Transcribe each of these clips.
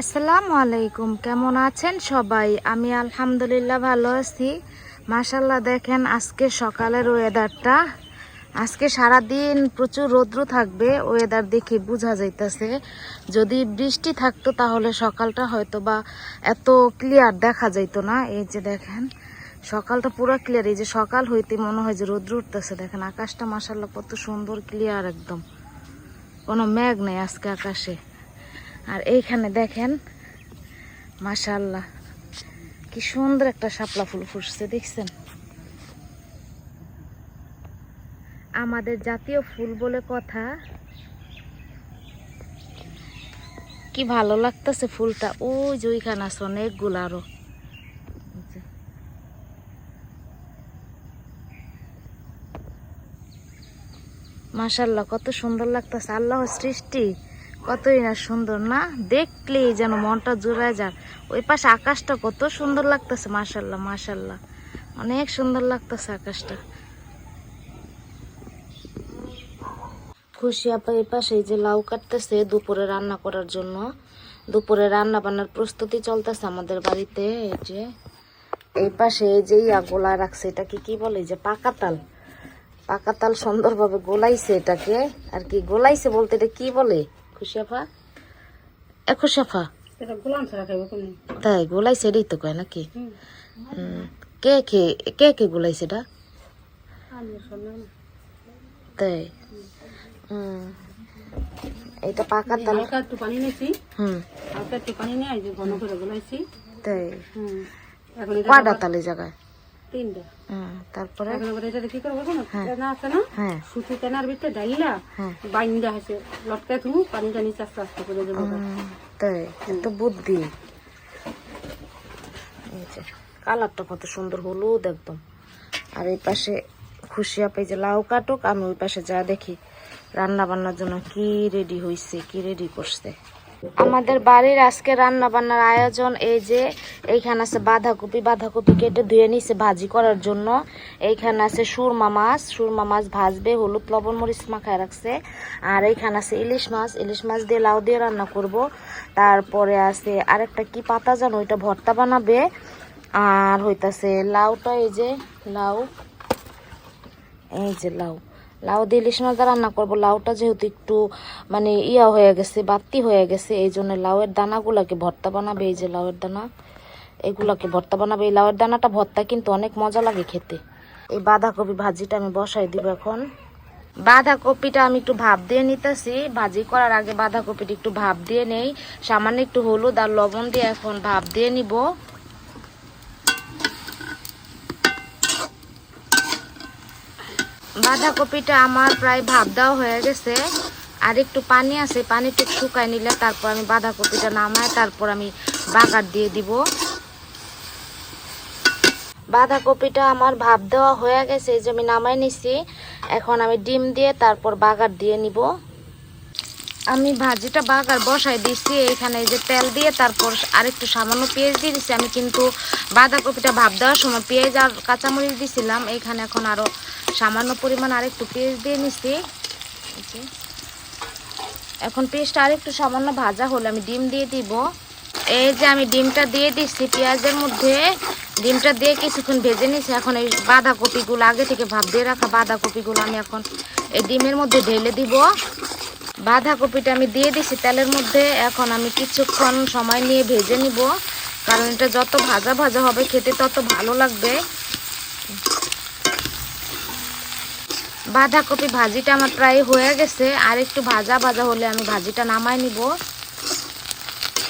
আসসালামু আলাইকুম, কেমন আছেন সবাই? আমি আলহামদুলিল্লাহ ভালো আছি। মাশাল্লাহ দেখেন আজকে সকালের ওয়েদারটা আজকে সারাদিন প্রচুর রৌদ্র থাকবে ওয়েদার দেখে বোঝা যাইতেছে। যদি বৃষ্টি থাকতো তাহলে সকালটা হয়তো বা এত ক্লিয়ার দেখা যাইতো না। এই যে দেখেন, সকালটা পুরো ক্লিয়ার এই যে সকাল হইতে মনে হয় যে রৌদ্র উঠতেছে। দেখেন আকাশটা মাশাল্লাহ কত সুন্দর ক্লিয়ার একদম। কোনো মেঘ নেই আজকে আকাশে। আর এইখানে দেখেন মাশাল্লাহ কি সুন্দর একটা শাপলা ফুল ফুটছে, দেখছেন? আমাদের জাতীয় ফুল বলে কথা। কি ভালো লাগতেছে ফুলটা। ওই যে ওইখানে আছে অনেকগুলো আরও। মাশাল্লাহ কত সুন্দর লাগতেছে। আল্লাহ সৃষ্টি। কতই না সুন্দর, না? দেখলেই যেন মনটা জুড়ায় যাক ওই পাশে আকাশটা কত সুন্দর লাগতেছে, মাশাল্লাহ মাশাল্লাহ। অনেক সুন্দর লাগতেছে আকাশটা। খুশি আপা, এই পাশে যে লাউ কাটতেছে দুপুরে রান্না করার জন্য। দুপুরে রান্না বান্নার প্রস্তুতি চলতেছে আমাদের বাড়িতে, এই যে। এই পাশে যে ইয়া গোলা রাখছে, এটাকে কি বলে? যে পাকাতাল পাকাতাল সুন্দরভাবে গোলাইছে এটাকে। আর কি গোলাইছে বলতে এটা কি বলে? খুশিয়াফা? এ খুশিয়াফা? তাই গোলাইছে এটাই তো কয় নাকি। কে কে কে কে গোলাইছে এটা? তাই? এটা পাকাতাল হালকা একটু পানি নিয়েছি। হুম। হালকা একটু পানি নিয়ে এই যে ঘন করে গোলাইছি। তাই। এখন কয়টা তাল জায়গায়। তিনটা। তারপরে? এটা কি করব না আছে না? হ্যাঁ। সুতি তেনার ভিতরে ডাইলা হ্যাঁ। বাইন্দা আছে। লটকায় তুমি পানিটা নিচে আস্তে আস্তে করে দেবো। তাই এত বুদ্ধি। কালারটা কত সুন্দর হলুদ একদম। আর এই পাশে খুশি আপে যে লাউ কাটুক আমি ওই পাশে যা দেখি রান্না বান্নার জন্য কি রেডি হইছে কি রেডি করছে। আমাদের বাড়ির আজকে রান্না বান্নার আয়োজন এই যে, এইখানে আছে বাঁধাকপি। বাঁধাকপি কেটে ধুয়ে নিছে ভাজি করার জন্য। এইখানে আছে সুরমা মাছ। সুরমা মাছ ভাজবে, হলুদ, লবণ, মরিচ মাখায় রাখছে। আর এইখানে আছে ইলিশ মাছ। ইলিশ মাছ দিয়ে লাউ দিয়ে রান্না করব। তারপরে আছে আরেকটা কি পাতা জানো? ওইটা ভর্তা বানাবে। আর হইতাছে লাউটা, এই যে লাউ। এই যে লাউ। লাউ দিয়ে ইলিশ মাছ রান্না করব। লাউটা যেহেতু একটু মানে ইয়া হয়ে গেছে বাতি হয়ে গেছে, এই জন্য লাউয়ের দানাগুলাকে ভর্তা বানাবে। এই যে লাউয়ের দানা, এগুলাকে ভর্তা বানাবে। এই লাউয়ের দানাটা ভর্তা কিন্তু অনেক মজা লাগে খেতে। এই বাঁধাকপি ভাজিটা আমি বসাই দিব এখন। বাঁধাকপিটা আমি একটু ভাপ দিয়ে নিতেছি। ভাজি করার আগে বাঁধাকপিটা একটু ভাপ দিয়ে নেই। সামান্য একটু হলুদ আর লবণ দিয়ে এখন ভাপ দিয়ে নিব। বাঁধাকপিটা আমার প্রায় ভাপ দেওয়া হয়ে গেছে। আর একটু পানি আছে, পানিটা শুকায় নিলে তারপর আমি বাঁধাকপিটা নামাই তারপর আমি বাগার দিয়ে দিব। বাঁধাকপিটা আমার ভাপ দেওয়া হয়ে গেছে যে আমি নামাই নিছি। এখন আমি ডিম দিয়ে তারপর বাগার দিয়ে নিব। আমি ভাজিটা বাগার বসাই দিছি, এখানে যে তেল দিয়ে তারপর আরেকটু সামান্য পেঁয়াজ দিয়ে দিছি। আমি কিন্তু বাঁধাকপিটা ভাপ দেওয়ার সময় পেঁয়াজ আর কাঁচামরিচ দিছিলাম, এখানে এখন আরও সামান্য পরিমাণ আরেকটু পেঁয়াজ দিয়ে যে। এখন পেঁয়াজটা আরেকটু সামান্য ভাজা হলে আমি ডিম দিয়ে দিব। এই যে আমি ডিমটা দিয়ে দিচ্ছি পেঁয়াজের মধ্যে, ডিমটা দিয়ে কিছুক্ষণ ভেজে নিছি এখন এই বাঁধাকপিগুলো আগে থেকে ভাপ দিয়ে রাখা বাঁধাকপিগুলো আমি এখন এই ডিমের মধ্যে ঢেলে দিব। বাঁধাকপিটা আমি দিয়ে দিছি তেলের মধ্যে। এখন আমি কিছুক্ষণ সময় নিয়ে ভেজে নিব। কারণ এটা যত ভাজা ভাজা হবে খেতে তত ভালো লাগবে। বাঁধাকপি ভাজিটা আমার প্রায় হয়ে গেছে, আর একটু ভাজা ভাজা হলে আমি ভাজিটা নামাই নিব।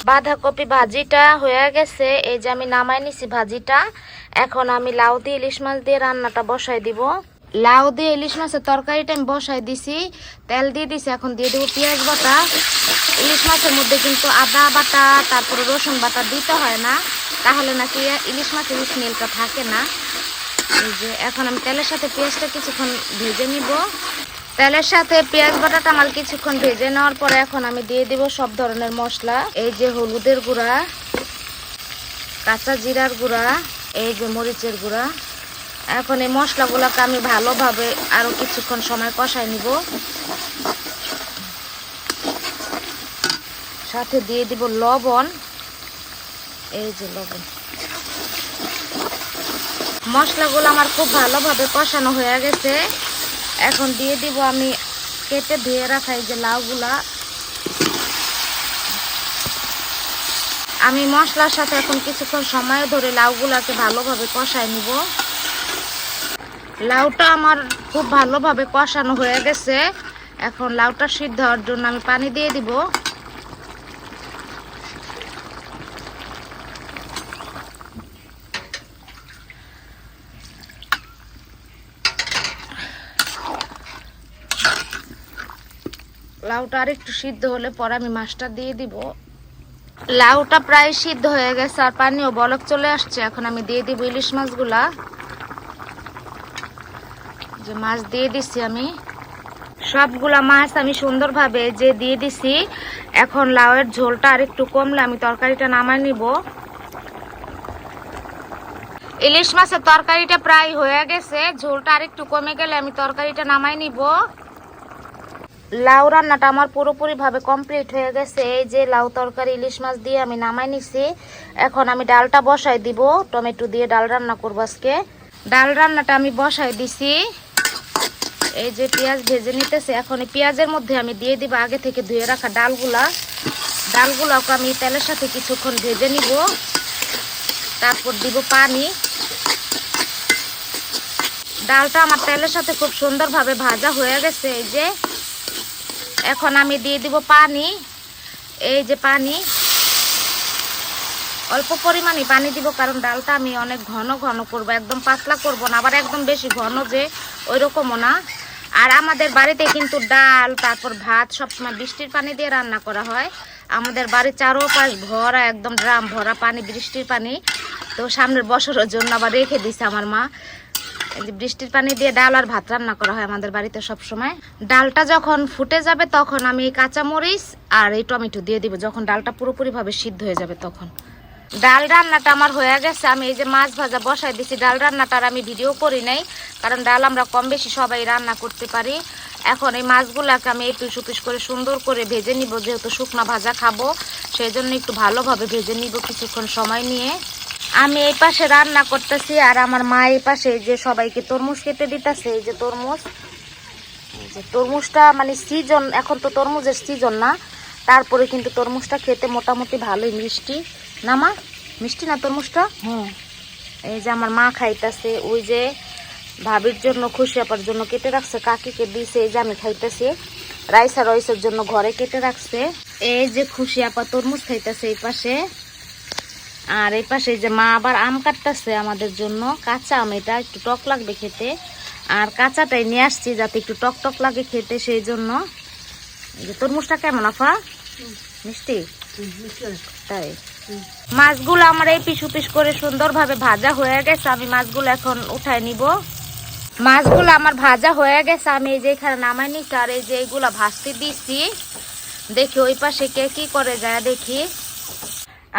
বাঁধাকপি ভাজিটা হয়ে গেছে, এই যে আমি নামাই নিছি ভাজিটা। এখন আমি লাউ দিয়ে ইলিশ মাছ দিয়ে রান্নাটা বসাই দিব। লাউ দিয়ে ইলিশ মাছের তরকারিটা আমি বসাই দিছি, তেল দিয়ে দিছি, এখন দিয়ে দেবো পেঁয়াজ বাটা। ইলিশ মাছের মধ্যে কিন্তু আদা বাটা, তারপরে রসুন বাটা দিতে হয় না, তাহলে নাকি ইলিশ মাছের স্মেলটা থাকে না। যে, এখন আমি তেলের সাথে পেঁয়াজটা কিছুক্ষণ ভেজে নিব। তেলের সাথে পেঁয়াজ বাটাটা আমার কিছুক্ষণ ভেজে নেওয়ার পরে এখন আমি দিয়ে দিব সব ধরনের মশলা। এই যে হলুদের গুঁড়া, কাঁচা জিরার গুঁড়া, এই যে মরিচের গুঁড়া। এখন এই মশলাগুলোকে আমি ভালোভাবে আরও কিছুক্ষণ সময় কষাই নিব। সাথে দিয়ে দিব লবণ। এই যে লবণ। মশলাগুলো আমার খুব ভালোভাবে কষানো হয়ে গেছে। এখন দিয়ে দিব আমি কেটে ধুয়ে রাখা এই যে লাউগুলা। আমি মশলার সাথে এখন কিছুক্ষণ সময় ধরে লাউগুলাকে ভালোভাবে কষায় নিব। লাউটা আমার খুব ভালোভাবে কষানো হয়ে গেছে। এখন লাউটা সিদ্ধ হওয়ার জন্য আমি পানি দিয়ে দিব। লাউটা আর একটু সিদ্ধ হলে পরে আমি মাছটা দিয়ে দিব। লাউটা প্রায় সিদ্ধ হয়ে গেছে আর পানিও বলক চলে আসছে, এখন আমি দিয়ে দিব ইলিশ মাছগুলা। যে মাছ দিয়ে দিছি আমি, সবগুলা মাছ আমি সুন্দরভাবে যে দিয়ে দিছি, এখন লাউয়ের ঝোলটা আর একটু কমলে আমি তরকারিটা নামাই নিব। ইলিশ মাছের তরকারিটা প্রায় হয়ে গেছে, ঝোলটা আর একটু কমে গেলে আমি তরকারিটা নামাই নিব। লাউ রান্নাটা আমার পুরোপুরিভাবে কমপ্লিট হয়ে গেছে। এই যে লাউ তরকারি, ইলিশ মাছ দিয়ে আমি নামাই নিছি। এখন আমি ডালটা বসাই দিব। টমেটো দিয়ে ডাল রান্না করব আজকে। ডাল রান্নাটা আমি বসাই দিছি। এই যে পেঁয়াজ ভেজে নিতেছে। এখন এই পেঁয়াজের মধ্যে আমি দিয়ে দিব আগে থেকে ধুয়ে রাখা ডালগুলা। ডালগুলোকে আমি তেলের সাথে কিছুক্ষণ ভেজে নিব। তারপর দিব পানি। ডালটা আমার তেলের সাথে খুব সুন্দরভাবে ভাজা হয়ে গেছে। এই যে এখন আমি দিয়ে দিব পানি। এই যে পানি। অল্প পরিমাণে পানি দিব কারণ ডালটা আমি অনেক ঘন ঘন করব, একদম পাতলা করব না, আবার একদম বেশি ঘন যে ওই রকমও না। আর আমাদের বাড়িতে কিন্তু ডাল, তারপর ভাত সবসময় বৃষ্টির পানি দিয়ে রান্না করা হয়। আমাদের বাড়ির চারোপাশ ভরা, একদম ড্রাম ভরা পানি, বৃষ্টির পানি। তো সামনের বছরের জন্য আবার রেখে দিছে আমার মা। বৃষ্টির পানি দিয়ে ডাল আর ভাত রান্না করা হয় আমাদের বাড়িতে সব সময় ডালটা যখন ফুটে যাবে তখন আমি এই কাঁচামরিচ আর এই টমেটো দিয়ে দিব। যখন ডালটা পুরোপুরি ভাবে সিদ্ধ হয়ে যাবে তখন। ডাল রান্নাটা আমার হয়ে গেছে। আমি এই যে মাছ ভাজা বসাই দিছি, ডাল রান্নাটা আর আমি ভিডিও করি নাই, কারণ ডাল আমরা কম বেশি সবাই রান্না করতে পারি। এখন এই মাছগুলাকে আমি একটু সুপিস করে সুন্দর করে ভেজে নিব, যেহেতু শুকনা ভাজা খাব, সেই জন্য একটু ভালোভাবে ভেজে নিব কিছুক্ষণ সময় নিয়ে। আমি এই পাশে রান্না করতেছি আর আমার মা এই পাশে যে সবাইকে তরমুজ কেটে দিতেছে এই যে তরমুজ। যে তরমুজটা মানে সিজন এখন তো তরমুজের সিজন না তারপরে কিন্তু তরমুজটা খেতে মোটামুটি ভালোই মিষ্টি। না মা? মিষ্টি না তরমুজটা? হ্যাঁ এই যে আমার মা খাইতেছে ওই যে ভাবির জন্য খুশি আপার জন্য কেটে রাখছে কাকিকে দিছে এই যে আমি খাইতেছি। রাইসা রইসের জন্য ঘরে কেটে রাখছে। এই যে খুশি আপা তরমুজ খাইতেছে এই পাশে। আর এই পাশে যে মা আবার আম কাটতেছে আমাদের জন্য। কাঁচা আম এটা, একটু টক লাগবে খেতে। আর কাঁচাটাই নিয়ে আসছি যাতে একটু টক টক লাগে খেতে সেই জন্য। তরমুজটা কেমন, আফা? মিষ্টি? তাই। মাছগুলো আমার এই পিস পিস করে সুন্দরভাবে ভাজা হয়ে গেছে, আমি মাছগুলো এখন উঠায় নিব। মাছগুলো আমার ভাজা হয়ে গেছে, আমি এই যে এখানে নামাই নিচ্ছি আর এই যে এইগুলো ভাজতে দিচ্ছি দেখি ওই পাশে কে কি করে যায় দেখি।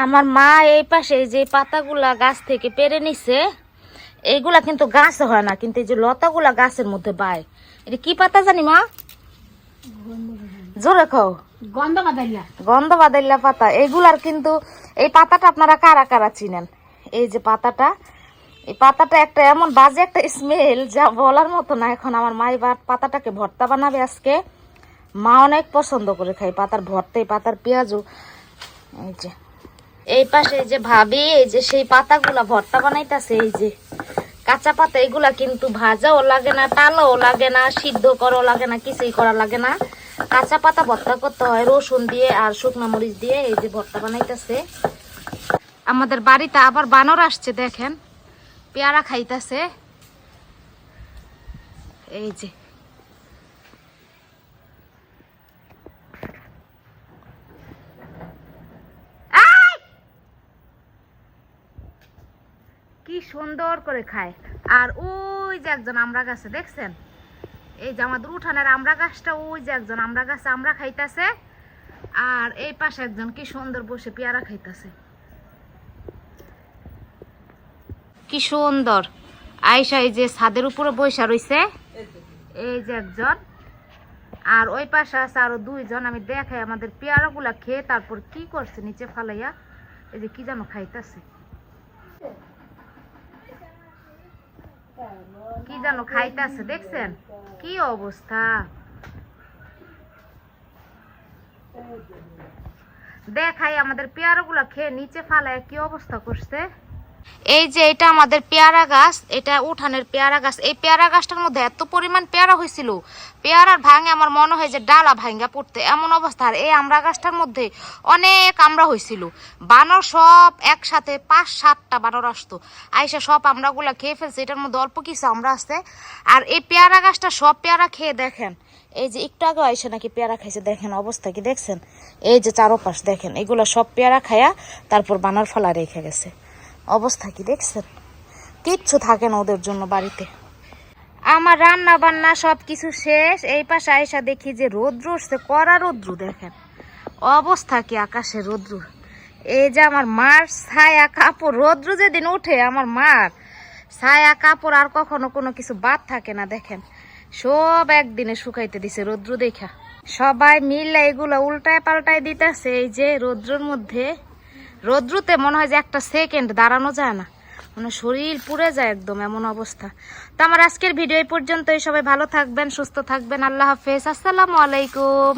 আমার মা এই পাশে যে পাতাগুলা গাছ থেকে পেরে নিছে এইগুলা কিন্তু গাছ হয় না কিন্তু এই যে লতাগুলা গাছের মধ্যে পায়। এটা কি পাতা জানি মা? জোরে খাও গন্ধ বাদাইলা। গন্ধ বাদাইলা পাতা। এগুলার কিন্তু এই পাতাটা আপনারা কারা কারা চিনেন? এই যে পাতাটা এই পাতাটা একটা এমন বাজে একটা স্মেল যা বলার মতো না। এখন আমার মা এই পাতাটাকে ভর্তা বানাবে আজকে। মা অনেক পছন্দ করে খাই পাতার ভর্তা পাতার পেঁয়াজও এই যে। এই পাশে যে ভাবি, এই যে সেই পাতাগুলা ভর্তা বানাইতেছে, এই যে কাঁচা পাতা, এগুলা কিন্তু ভাজাও লাগে না তালাও লাগে না, সিদ্ধ করাও লাগে না, কিছুই করা লাগে না। কাঁচা পাতা ভর্তা করতে হয়, রসুন দিয়ে আর শুকনো মরিচ দিয়ে এই যে ভর্তা বানাইতেছে। আমাদের বাড়িতে আবার বানর আসছে, দেখেন। পেয়ারা খাইতেছে। এই যে কি সুন্দর করে খায়। আর ওই যে একজন আমরা গাছে, দেখছেন? এই যে আমাদের উঠানের আমরা গাছটা, ওই যে একজন আমরা গাছে আমরা খাইতেছে, আর এই পাশে একজন কি সুন্দর বসে পেয়ারা খাইতেছে। কি সুন্দর। আয়সা এই যে ছাদের উপরে বৈশা রইছে, এই যে একজন। আর ওই পাশে আছে আরও দুইজন। আমি দেখাই আমাদের পেয়ারাগুলা খেয়ে তারপর কি করছে নিচে ফালাইয়া, এই যে কি যেন খাইতেছে। কি জানো, খাইতেছে, দেখছেন? কি অবস্থা? দেখাই আমাদের পেয়ারাগুলা খেয়ে নিচে ফালায় কি অবস্থা করছে? এই যে এটা আমাদের পেয়ারা গাছ, এটা উঠানের পেয়ারা গাছ। এই পেয়ারা গাছটার মধ্যে এত পরিমাণ পেয়ারা হয়েছিল, পেয়ারার ভাঙে আমার মনে হয় যে ডালা ভাঙ্গা পড়তে। এমন অবস্থা। আর এই আমড়া গাছটার মধ্যে অনেক আমড়া হয়েছিল। বানর সব একসাথে পাঁচ, সাতটা বানর আসতো। আইসা সব আমড়াগুলা খেয়ে ফেলছে। এটার মধ্যে অল্প কিছু আমরা আছে। আর এই পেয়ারা গাছটা সব পেয়ারা খেয়ে দেখেন। এই যে একটু আগে আইসে নাকি পেয়ারা খাইছে। দেখেন অবস্থা কি দেখছেন? এই যে চারোপাশ দেখেন। এগুলো সব পেয়ারা খায়া তারপর বানর ফলা রেখে গেছে। অবস্থা কি দেখছেন? কিচ্ছু থাকে না ওদের জন্য বাড়িতে। আমার রান্না বান্না সব কিছু শেষ, এই পাশে আইসা দেখি যে রৌদ্র উঠছে, কড়া রৌদ্র দেখেন। অবস্থা কি আকাশে রৌদ্র। এই যে আমার মার ছায়া কাপড়, রৌদ্র যেদিন উঠে আমার মার ছায়া কাপড় আর কখনো কোনো কিছু বাদ থাকে না, দেখেন। সব একদিনে শুকাইতে দিছে রৌদ্র দেখা। সবাই মিলে এগুলো উল্টায় পাল্টায় দিতেছে, এই যে রৌদ্রর মধ্যে রৌদ্রতে মনে হয় যে একটা সেকেন্ড দাঁড়ানো যায় না। মানে শরীর পুড়ে যায় একদম এমন অবস্থা। তো আমার আজকের ভিডিও এই পর্যন্তই। সবাই ভালো থাকবেন, সুস্থ থাকবেন। আল্লাহ হাফেজ। আসসালামু আলাইকুম।